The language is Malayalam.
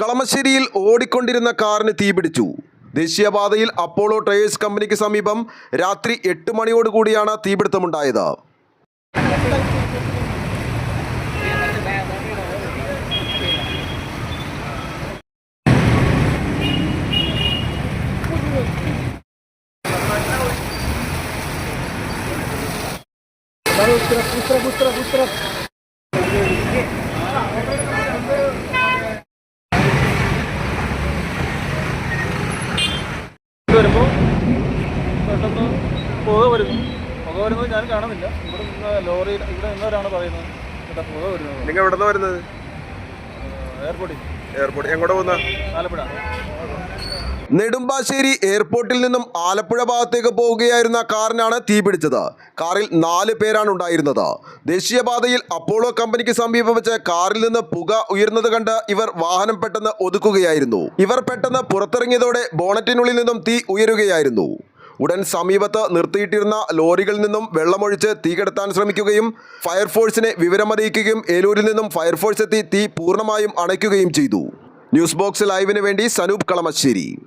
കളമശ്ശേരിയിൽ ഓടിക്കൊണ്ടിരുന്ന കാറിന് തീപിടിച്ചു ദേശീയപാതയിൽ അപ്പോളോ ടയേഴ്സ് കമ്പനിക്ക് സമീപം രാത്രി എട്ട് മണിയോടുകൂടിയാണ് തീപിടുത്തമുണ്ടായത്. വരുമ്പോൾ പെട്ടെന്ന് പുക വരുന്നു. പുക വരുന്നത് ഞാൻ കാണുന്നില്ല. ഇവിടെ നിന്ന് ലോറി ഇവിടെ നിന്നവരാണ് പറയുന്നത് ഇവിടെ പുക വരുന്നത്. നിങ്ങൾ എവിടെ നിന്ന് വരുന്നത് എയർപോർട്ടിൽ. എയർപോർട്ടിൽ. എങ്ങോട്ട് പോകുന്ന? ആലപ്പുഴ. നെടുമ്പാശ്ശേരി എയർപോർട്ടിൽ നിന്നും ആലപ്പുഴ ഭാഗത്തേക്ക് പോവുകയായിരുന്ന കാറിനാണ് തീപിടിച്ചത് കാറിൽ നാല് പേരാണ് ഉണ്ടായിരുന്നത്. ദേശീയപാതയിൽ അപ്പോളോ കമ്പനിക്ക് സമീപം വെച്ച് കാറിൽ നിന്ന് പുക ഉയർന്നത് കണ്ട് ഇവർ വാഹനം പെട്ടെന്ന് ഒതുക്കുകയായിരുന്നു. ഇവർ പെട്ടെന്ന് പുറത്തിറങ്ങിയതോടെ ബോണറ്റിനുള്ളിൽ നിന്നും തീ ഉയരുകയായിരുന്നു. ഉടൻ സമീപത്ത് നിർത്തിയിട്ടിരുന്ന ലോറികളിൽ നിന്നും വെള്ളമൊഴിച്ച് തീ കെടുത്താൻ ശ്രമിക്കുകയും ഫയർഫോഴ്സിനെ വിവരമറിയിക്കുകയും ഏലൂരിൽ നിന്നും ഫയർഫോഴ്സ് എത്തി തീ പൂർണമായും അണയ്ക്കുകയും ചെയ്തു. ന്യൂസ് ബോക്സ് ലൈവിന് വേണ്ടി സനൂപ് കളമശ്ശേരി.